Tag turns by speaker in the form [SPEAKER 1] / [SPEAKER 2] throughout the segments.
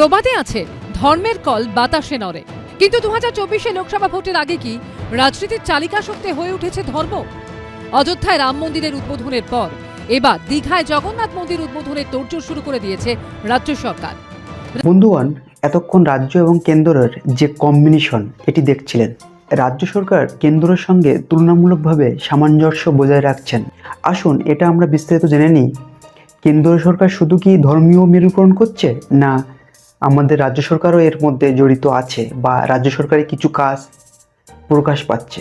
[SPEAKER 1] প্রবাদে আছে, ধর্মের কল বাতাসে নড়ে। কিন্তু দু হাজার চব্বিশে লোকসভা ভোটের আগে কি রাজনীতির চালিকা শক্তি হয়ে উঠেছে ধর্ম? অযোধ্যায় রাম মন্দিরের উদ্বোধনের পর এবার দীঘায় জগন্নাথ মন্দির উদ্বোধনের তোড়জোড় শুরু করে দিয়েছে রাজ্য সরকার।
[SPEAKER 2] বন্ধুগণ, এতক্ষণ রাজ্য এবং কেন্দ্রের যে কম্বিনেশন, এটি দেখছিলেন। রাজ্য সরকার কেন্দ্রের সঙ্গে তুলনামূলকভাবে সামঞ্জস্য বজায় রাখছেন। আসুন, এটা আমরা বিস্তারিত জেনে নিই। কেন্দ্র সরকার শুধু কি ধর্মীয় মেরুকরণ করছে, না আমাদের রাজ্য সরকারও এর মধ্যে জড়িত আছে বা রাজ্য সরকারের কিছু কাজ প্রকাশ পাচ্ছে।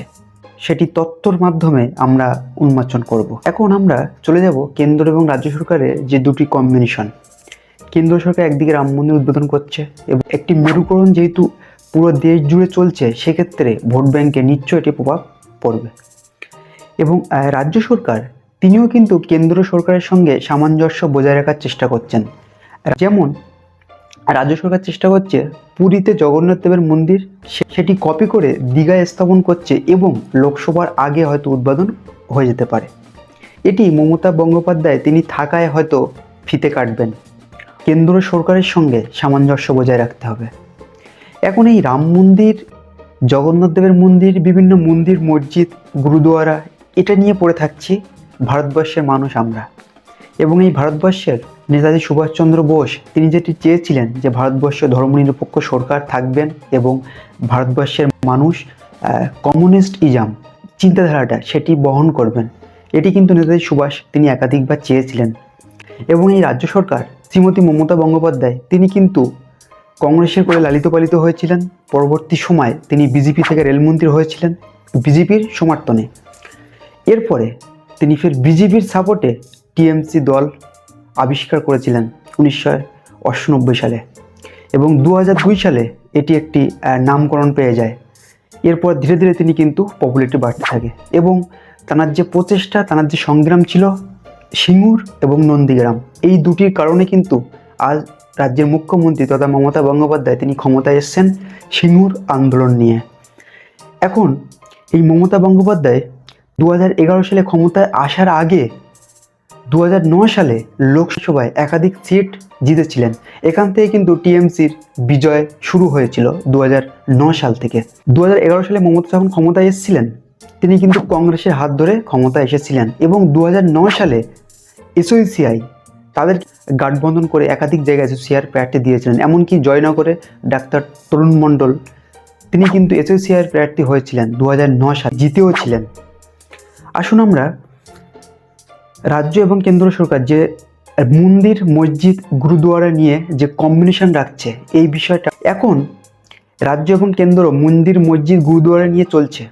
[SPEAKER 2] সেটি তথ্যর মাধ্যমে আমরা উন্মোচন করব। এখন আমরা চলে যাব কেন্দ্র এবং রাজ্য সরকারের যে দুটি কম্বিনেশন। কেন্দ্র সরকার একদিকে রাম মন্দির উদ্বোধন করছে এবং একটি মেরুকরণ যেহেতু পুরো দেশ জুড়ে চলছে, সেক্ষেত্রে ভোট ব্যাংকে নিশ্চয় এটি প্রভাব পড়বে। এবং রাজ্য সরকার, তিনিও কিন্তু কেন্দ্র সরকারের সঙ্গে সামঞ্জস্য বজায় রাখার চেষ্টা করছেন। যেমন রাজ্য সরকার চেষ্টা করছে পুরীতে জগন্নাথ দেবের মন্দির সেটি কপি করে দীঘায় স্থাপন করছে এবং লোকসভার আগে হয়তো উদ্বোধন হয়ে যেতে পারে। এটি মমতা বন্দ্যোপাধ্যায় তিনি থাকায় হয়তো ফিতে কাটবেন। কেন্দ্র সরকারের সঙ্গে সামঞ্জস্য বজায় রাখতে হবে। এখন এই রাম মন্দির, জগন্নাথ দেবের মন্দির, বিভিন্ন মন্দির, মসজিদ, গুরুদুয়ারা, এটা নিয়ে পড়ে থাকছি। ভারতবর্ষের মানুষ আমরা। এবং এই ভারতবর্ষের নেতাজি সুভাষচন্দ্র বোস, তিনি যেটি চেয়েছিলেন যে ভারতবর্ষ ধর্মনিরপেক্ষ সরকার থাকবেন এবং ভারতবর্ষের মানুষ কমিউনিস্ট ইজাম চিন্তাধারাটা সেটি বহন করবেন। এটি কিন্তু নেতাজি সুভাষ তিনি একাধিকবার চেয়েছিলেন। এবং এই রাজ্য সরকার, শ্রীমতী মমতা বন্দ্যোপাধ্যায়, তিনি কিন্তু কংগ্রেসের করে লালিত পালিত হয়েছিলেন। পরবর্তী সময় তিনি বিজেপি থেকে রেলমন্ত্রী হয়েছিলেন বিজেপির সমর্থনে। এরপরে তিনি ফের বিজেপির সাপোর্টে টিএমসি দল আবিষ্কার করেছিলেন উনিশশো অষ্টানব্বই সালে। এবং দু সালে এটি একটি নামকরণ পেয়ে যায়। এরপর ধীরে ধীরে তিনি কিন্তু পপুলারিটি বাড়তে থাকে এবং তার যে প্রচেষ্টা তার যে সংগ্রাম ছিল সিঙ্গুর এবং নন্দীগ্রাম, এই দুটির কারণে কিন্তু আজ রাজ্যের মুখ্যমন্ত্রী তথা মমতা বন্দ্যোপাধ্যায় তিনি ক্ষমতায় এসছেন সিঙ্গুর আন্দোলন নিয়ে। এখন এই মমতা বন্দ্যোপাধ্যায় দু সালে ক্ষমতায় আসার আগে দু সালে লোকসভায় একাধিক সিট জিতেছিলেন। এখান থেকে কিন্তু টিএমসির বিজয় শুরু হয়েছিল দু সাল থেকে। দু হাজার এগারো সালে মমতা যখন ক্ষমতায় এসেছিলেন, তিনি কিন্তু কংগ্রেসের হাত ধরে ক্ষমতায় এসেছিলেন এবং দু হাজার নয় সালে এসওসিআই তাদের গাঠবন্ধন করে একাধিক জায়গায় এসওসিআর প্রার্থী দিয়েছিলেন। এমনকি জয়নগরে ডাক্তার তরুণ মণ্ডল, তিনি কিন্তু এসওসিআর প্রার্থী হয়েছিলেন দু সালে, জিতেও ছিলেন। আসুন আমরা রাজ্য এবং কেন্দ্র সরকার যে মন্দির, মসজিদ, গুরুদুয়ারা নিয়ে যে কম্বিনেশন রাখছে, এই বিষয়টা এখন রাজ্য এবং কেন্দ্র মন্দির, মসজিদ, গুরুদুয়ারা নিয়ে চলছে।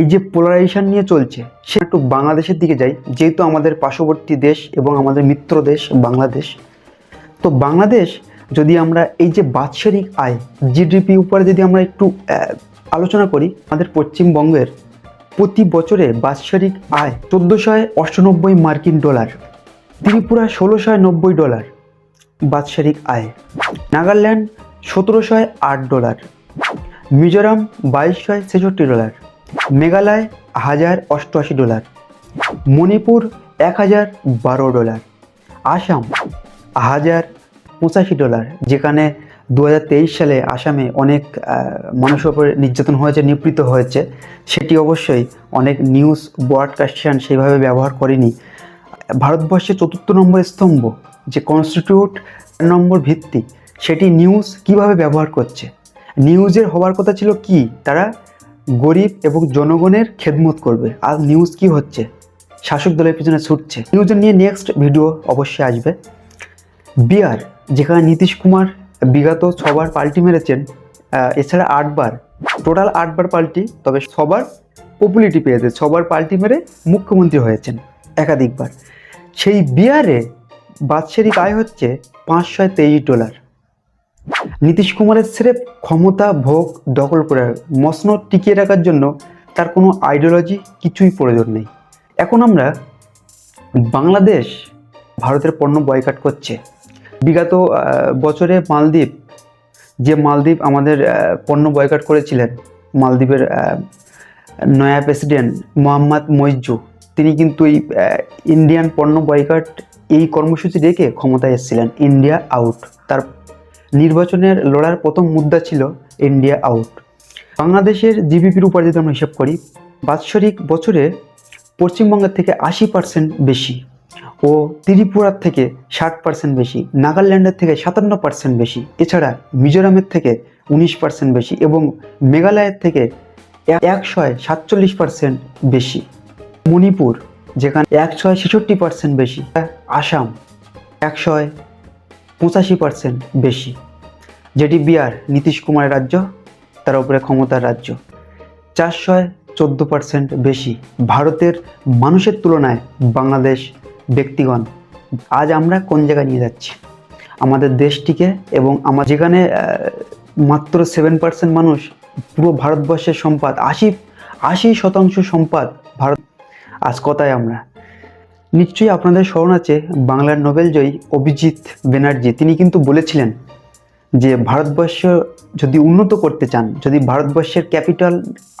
[SPEAKER 2] এই যে পোলারাইজেশন নিয়ে চলছে, সে একটু বাংলাদেশের দিকে যাই, যেহেতু আমাদের পার্শ্ববর্তী দেশ এবং আমাদের মিত্র দেশ বাংলাদেশ। তো বাংলাদেশ যদি আমরা এই যে বাৎসরিক আয় জিডিপি উপরে যদি আমরা একটু আলোচনা করি, আমাদের পশ্চিমবঙ্গের প্রতি বছরে বাৎসরিক আয় চোদ্দোশো অষ্টানব্বই মার্কিন ডলার, ত্রিপুরা ষোলোশো নব্বই ডলার, বাৎসরিক আয়। নাগাল্যান্ড সতেরোশো আট ডলার, মিজোরাম বাইশশো ছেষট্টি ডলার, মেঘালয় হাজার অষ্টআশি ডলার, মণিপুর এক হাজার বারো ডলার, আসাম হাজার পঁচাশি ডলার, যেখানে দু হাজার তেইশ সালে আসামে অনেক মানুষের উপর নির্যাতন হয়েছে, নিপীড়িত হয়েছে। সেটি অবশ্যই অনেক নিউজ ব্রডকাস্টেশন সেইভাবে ব্যবহার করেনি। ভারতবর্ষের চতুর্থ নম্বর স্তম্ভ যে কনস্টিটিউট নম্বর ভিত্তি, সেটি নিউজ কীভাবে ব্যবহার করছে? নিউজের হওয়ার কথা ছিল কি? তারা গরিব এবং জনগণের খেদমত করবে। আর নিউজ কি হচ্ছে? শাসক দলের পিছনে ছুটছে। নিউজের নিয়ে নেক্সট ভিডিও অবশ্যই আসবে। বিহার, যেখানে নীতিশ কুমার বিগত ছবার পাল্টি মেরেছেন এছাড়া আটবার। টোটাল আটবার পাল্টি, তবে সবার পপুলারিটি পেয়েছে ছবার পাল্টি মেরে মুখ্যমন্ত্রী হয়েছেন একাধিকবার। সেই বিহারে বাৎসরিক আয় হচ্ছে পাঁচশো তেইশ ডলার। নীতিশ কুমারের স্রেফ ক্ষমতা ভোগ দখল করে মসনদ টিকিয়ে রাখার জন্য তার কোনো আইডিওলজি কিছুই প্রয়োজন নেই। এখন আমরা বাংলাদেশ ভারতের পণ্য বয়কাট করছে। বিগত বছরে মালদ্বীপ, যে মালদ্বীপ আমাদের পণ্য বয়কাট করেছিলেন, মালদ্বীপের নয়া প্রেসিডেন্ট মোহাম্মদ মইজু, তিনি কিন্তু এই ইন্ডিয়ান পণ্য বয়কাট এই কর্মসূচি রেখে ক্ষমতায় এসেছিলেন ইন্ডিয়া আউট তার নির্বাচনের লড়ার প্রথম মুদ্রা ছিল ইন্ডিয়া আউট বাংলাদেশের জিডিপির উপর যদি আমরা হিসাব করি, বাৎসরিক বছরে পশ্চিমবঙ্গের থেকে আশি পার্সেন্ট বেশি। ও ত্রিপুরার থেকে ষাট পার্সেন্ট বেশি, নাগাল্যান্ডের থেকে সাতান্ন পার্সেন্ট বেশি, এছাড়া মিজোরামের থেকে উনিশ পার্সেন্ট বেশি এবং মেঘালয়ের থেকে একশয় সাতচল্লিশ পার্সেন্ট বেশি। মণিপুর, যেখানে একশয় ছেষট্টি পার্সেন্ট বেশি, আসাম একশয় পঁচাশি পার্সেন্ট বেশি, যেটি বিহার, নীতিশ কুমারের রাজ্য, তার উপরে ক্ষমতার রাজ্য। চারশয় চোদ্দ পার্সেন্ট বেশি, ভারতের মানুষের তুলনায় বাংলাদেশ ব্যক্তিগণ, আজ আমরা কোন জায়গায় নিয়ে যাচ্ছি? আমাদের দেশটিকে এবং আমার যেখানে মাত্র সেভেন পার্সেন্ট মানুষ পুরো ভারতবর্ষের সম্পদ, আশি আশি শতাংশ সম্পদ ভারত, আজ কথায় আমরা। নিশ্চয়ই আপনাদের স্মরণ আছে, বাংলার নোবেলজয়ী অভিজিৎ ব্যানার্জি, তিনি কিন্তু বলেছিলেন যে ভারতবর্ষ যদি উন্নত করতে চান, যদি ভারতবর্ষের ক্যাপিটাল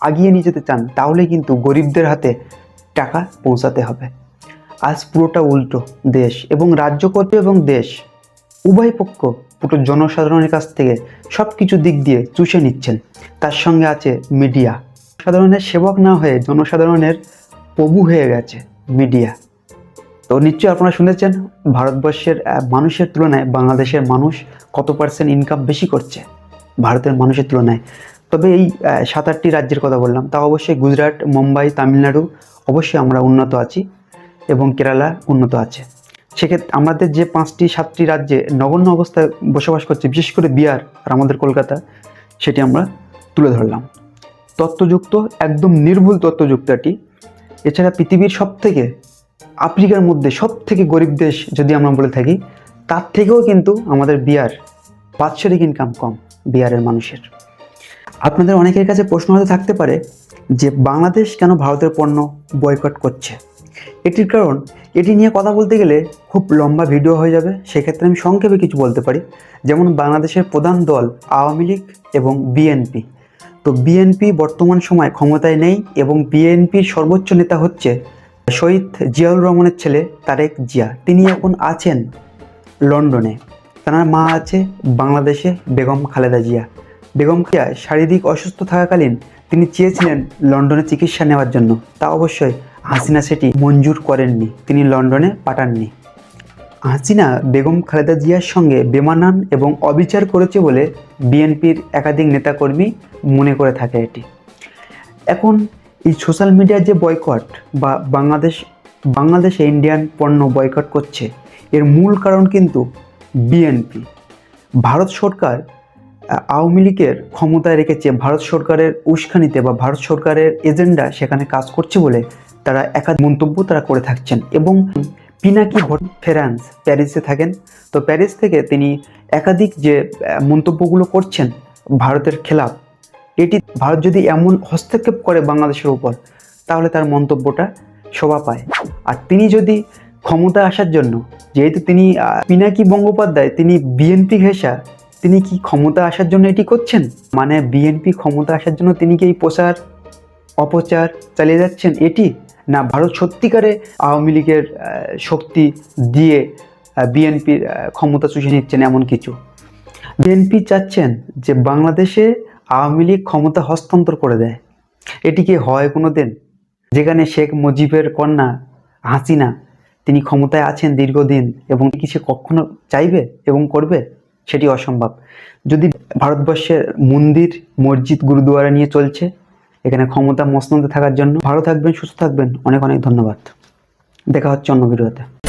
[SPEAKER 2] আগিয়ে নিয়ে যেতে চান, তাহলে কিন্তু গরিবদের হাতে টাকা পৌঁছাতে হবে। আজ পুরোটা উল্টো, দেশ এবং রাজ্য করতে এবং দেশ। উভয় পক্ষ পুরো জনসাধারণের কাছ থেকে সব কিছু দিক দিয়ে চুষে নিচ্ছেন। তার সঙ্গে আছে মিডিয়া। সাধারণের সেবক না হয়ে জনসাধারণের প্রভু হয়ে গেছে মিডিয়া। তো নিশ্চয়ই আপনারা শুনেছেন, ভারতবর্ষের মানুষের তুলনায় বাংলাদেশের মানুষ কত পার্সেন্ট ইনকাম বেশি করছে ভারতের মানুষের তুলনায়। তবে এই সাত আটটি রাজ্যের কথা বললাম, তা অবশ্যই গুজরাট, মুম্বাই, তামিলনাড়ু অবশ্যই আমরা উন্নত আছি। এবং কেরালা উন্নত আছে। সেক্ষেত্রে আমাদের যে পাঁচটি, সাতটি রাজ্যে নগণ্য অবস্থায় বসবাস করছে, বিশেষ করে বিহার আর আমাদের কলকাতা, সেটি আমরা তুলে ধরলাম। তত্ত্বযুক্ত, একদম নির্ভুল তত্ত্বযুক্ত এটি এছাড়া পৃথিবীর সব থেকে আফ্রিকার মধ্যে সব থেকে গরিব দেশ যদি আমরা বলে থাকি, তার থেকেও কিন্তু আমাদের বিহার বাৎসরিক ইনকাম কম, বিহারের মানুষের। আপনাদের অনেকের কাছে প্রশ্ন হতে থাকতে পারে যে, বাংলাদেশ কেন ভারতের পণ্য বয়কট করছে? এটির কারণ, এটি নিয়ে কথা বলতে গেলে খুব লম্বা ভিডিও হয়ে যাবে। সেক্ষেত্রে আমি সংক্ষেপে কিছু বলতে পারি। যেমন বাংলাদেশের প্রধান দল আওয়ামী লীগ এবং বিএনপি। তো বিএনপি বর্তমান সময় ক্ষমতায় নেই এবং বিএনপির সর্বোচ্চ নেতা হচ্ছে শহীদ জিয়াউর রহমানের ছেলে তারেক জিয়া। তিনি এখন আছেন লন্ডনে। তার মা আছে বাংলাদেশে, বেগম খালেদা জিয়া। বেগম জিয়া শারীরিক অসুস্থ থাকাকালীন তিনি চেয়েছিলেন লন্ডনে চিকিৎসা নেওয়ার জন্য। তা অবশ্যই হাসিনা সেটি মঞ্জুর করেননি, তিনি লন্ডনে পাঠাননি। হাসিনা বেগম খালেদা জিয়ার সঙ্গে বেমানান এবং অবিচার করেছে বলে বিএনপির একাধিক নেতাকর্মী মনে করে থাকে এটি। এখন এই সোশ্যাল মিডিয়ার যে বয়কট বা বাংলাদেশ, বাংলাদেশে ইন্ডিয়ান পণ্য বয়কট করছে, এর মূল কারণ কিন্তু বিএনপি। ভারত সরকার আওয়ামী লীগের ক্ষমতায় রেখেছে, ভারত সরকারের উস্কানিতে বা ভারত সরকারের এজেন্ডা সেখানে কাজ করছে বলে তারা একাধিক মন্তব্য তারা করে থাকছেন এবং পিনাকি ফেরান্স প্যারিসে থাকেন। তো প্যারিস থেকে তিনি একাধিক যে মন্তব্যগুলো করছেন ভারতের খেলাফ এটি ভারত যদি এমন হস্তক্ষেপ করে বাংলাদেশের উপর, তাহলে তার মন্তব্যটা শোভা পায়। আর তিনি যদি ক্ষমতা আসার জন্য, যেহেতু তিনি পিনাকি বঙ্গোপাধ্যায় তিনি বিএনপি ঘেঁষা, তিনি কি ক্ষমতা আসার জন্য এটি করছেন? মানে বিএনপি ক্ষমতা আসার জন্য তিনি কি এই প্রচার, অপচার চালিয়ে যাচ্ছেন এটি? না ভারত সত্যিকারে আওয়ামী লীগের শক্তি দিয়ে বিএনপির ক্ষমতা চুষে নিচ্ছেন এমন কিছু। বিএনপি চাচ্ছেন যে বাংলাদেশে আওয়ামী লীগ ক্ষমতা হস্তান্তর করে দেয়। এটি কি হয় কোনো দিন যেখানে শেখ মুজিবের কন্যা হাসিনা, তিনি ক্ষমতায় আছেন দীর্ঘদিন এবং কি সে কখনো চাইবে এবং করবে? সেটি অসম্ভব। যদি ভারতবর্ষের মন্দির, মসজিদ গুরুদুয়ারা নিয়ে চলছে এখানে ক্ষমতা মসনদে থাকার জন্য। ভালো থাকবেন, সুস্থ থাকবেন। অনেক অনেক ধন্যবাদ। দেখা হচ্ছে অন্য ভিডিওতে।